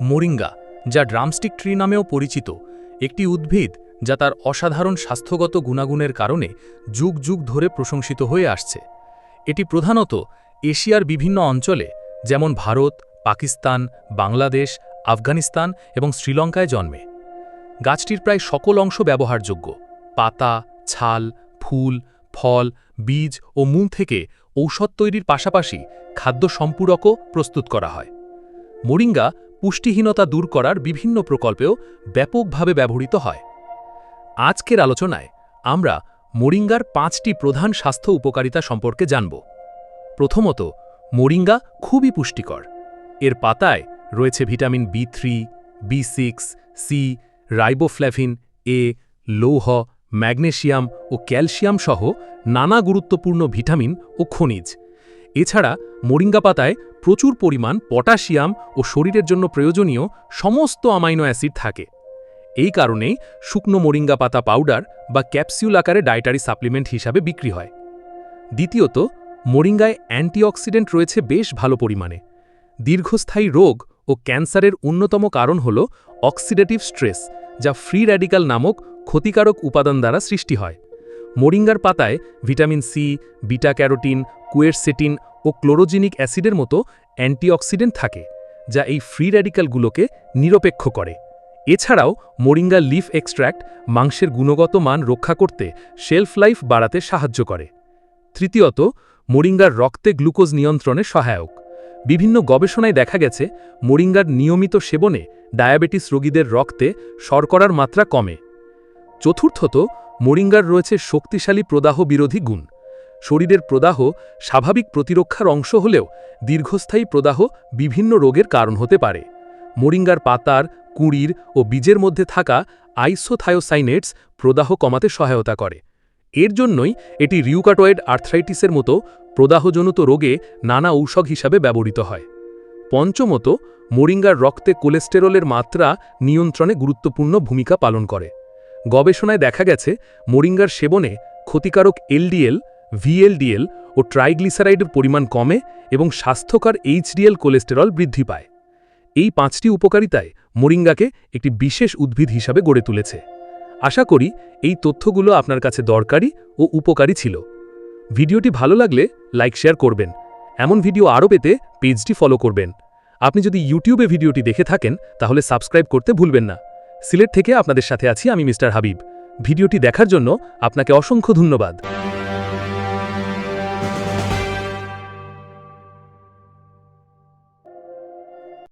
Moringa, যা drumstick tree নামেও পরিচিত, একটি উদ্ভিদ যা তার অসাধারণ স্বাস্থ্যগত গুণাগুণের কারণে যুগ যুগ ধরে প্রশংসিত হয়ে আসছে। এটি প্রধানত এশিয়ার বিভিন্ন অঞ্চলে, যেমন ভারত, পাকিস্তান, বাংলাদেশ, আফগানিস্তান এবং শ্রীলঙ্কায় জন্মে। গাছটির প্রায় সকল অংশ ব্যবহারযোগ্য। পাতা, ছাল, ফুল, ফল, বীজ ও মূল থেকে ঔষধ তৈরির পাশাপাশি খাদ্য সম্পূরকও প্রস্তুত করা হয়। মোরিঙ্গা পুষ্টিহীনতা দূর করার বিভিন্ন প্রকল্পেও ব্যাপকভাবে ব্যবহৃত হয়। আজকের আলোচনায় আমরা মোরিঙ্গার পাঁচটি প্রধান স্বাস্থ্য উপকারিতা সম্পর্কে জানব। প্রথমত, মোরিঙ্গা খুবই পুষ্টিকর। এর পাতায় রয়েছে vitamin B three B six C riboflavin A লৌহ, ম্যাগনেশিয়াম ও ক্যালসিয়াম সহ নানা গুরুত্বপূর্ণ ভিটামিন ও খনিজ। এছাড়া মোরিঙ্গা পাতায় প্রচুর পরিমাণ পটাশিয়াম ও শরীরের জন্য প্রয়োজনীয় সমস্ত অ্যামাইনো অ্যাসিড থাকে। এই কারণেই শুকনো মোরিঙ্গা পাতা পাউডার বা ক্যাপসিউল আকারে ডায়েটারি সাপ্লিমেন্ট হিসাবে বিক্রি হয়। দ্বিতীয়ত, মোরিঙ্গায় অ্যান্টিঅক্সিডেন্ট রয়েছে বেশ ভালো পরিমাণে। দীর্ঘস্থায়ী রোগ ও ক্যান্সারের অন্যতম কারণ হল অক্সিডেটিভ স্ট্রেস, যা ফ্রি র্যাডিক্যাল নামক ক্ষতিকারক উপাদান দ্বারা সৃষ্টি হয়। মোরিঙ্গার পাতায় vitamin C beta carotene quercetin ও ক্লোরোজিনিক অ্যাসিডের মতো অ্যান্টিঅক্সিডেন্ট থাকে, যা এই ফ্রি র্যাডিক্যালগুলোকে নিরপেক্ষ করে। এছাড়াও, মোরিঙ্গা লিফ এক্সট্র্যাক্ট মাংসের গুণগত মান রক্ষা করতে শেলফ লাইফ বাড়াতে সাহায্য করে। তৃতীয়ত, মোরিঙ্গার রক্তে গ্লুকোজ নিয়ন্ত্রণে সহায়ক। বিভিন্ন গবেষণায় দেখা গেছে, মোরিঙ্গার নিয়মিত সেবনে ডায়াবেটিস রোগীদের রক্তে শর্করার মাত্রা কমে। চতুর্থত, মোরিঙ্গার রয়েছে শক্তিশালী প্রদাহ বিরোধী গুণ। শরীরের প্রদাহ স্বাভাবিক প্রতিরক্ষার অংশ হলেও দীর্ঘস্থায়ী প্রদাহ বিভিন্ন রোগের কারণ হতে পারে। মোরিঙ্গার পাতার, কুঁড়ির ও বীজের মধ্যে থাকা আইসোথায়োসাইনেটস প্রদাহ কমাতে সহায়তা করে। এর জন্যই এটি রিউকাটয়েড আর্থ্রাইটিসের মতো প্রদাহজনিত রোগে নানা ঔষধ হিসাবে ব্যবহৃত হয়। পঞ্চমত, মোরিঙ্গার রক্তে কোলেস্টেরলের মাত্রা নিয়ন্ত্রণে গুরুত্বপূর্ণ ভূমিকা পালন করে। গবেষণায় দেখা গেছে, মোরিঙ্গার সেবনে ক্ষতিকারক এলডিএল, ভিএলডিএল ও ট্রাইগ্লিসারাইডের পরিমাণ কমে এবং স্বাস্থ্যকর এইচডিএল কোলেস্টেরল বৃদ্ধি পায়। এই পাঁচটি উপকারিতায় মোরিঙ্গাকে একটি বিশেষ উদ্ভিদ হিসাবে গড়ে তুলেছে। আশা করি এই তথ্যগুলো আপনার কাছে দরকারি ও উপকারী ছিল। ভিডিওটি ভালো লাগলে লাইক, শেয়ার করবেন। এমন ভিডিও আরও পেতে পেজটি ফলো করবেন। আপনি যদি ইউটিউবে ভিডিওটি দেখে থাকেন, তাহলে সাবস্ক্রাইব করতে ভুলবেন না। সিলেট থেকে আপনাদের সাথে আছি আমি মিস্টার হাবিব। ভিডিওটি দেখার জন্য আপনাকে অসংখ্য ধন্যবাদ।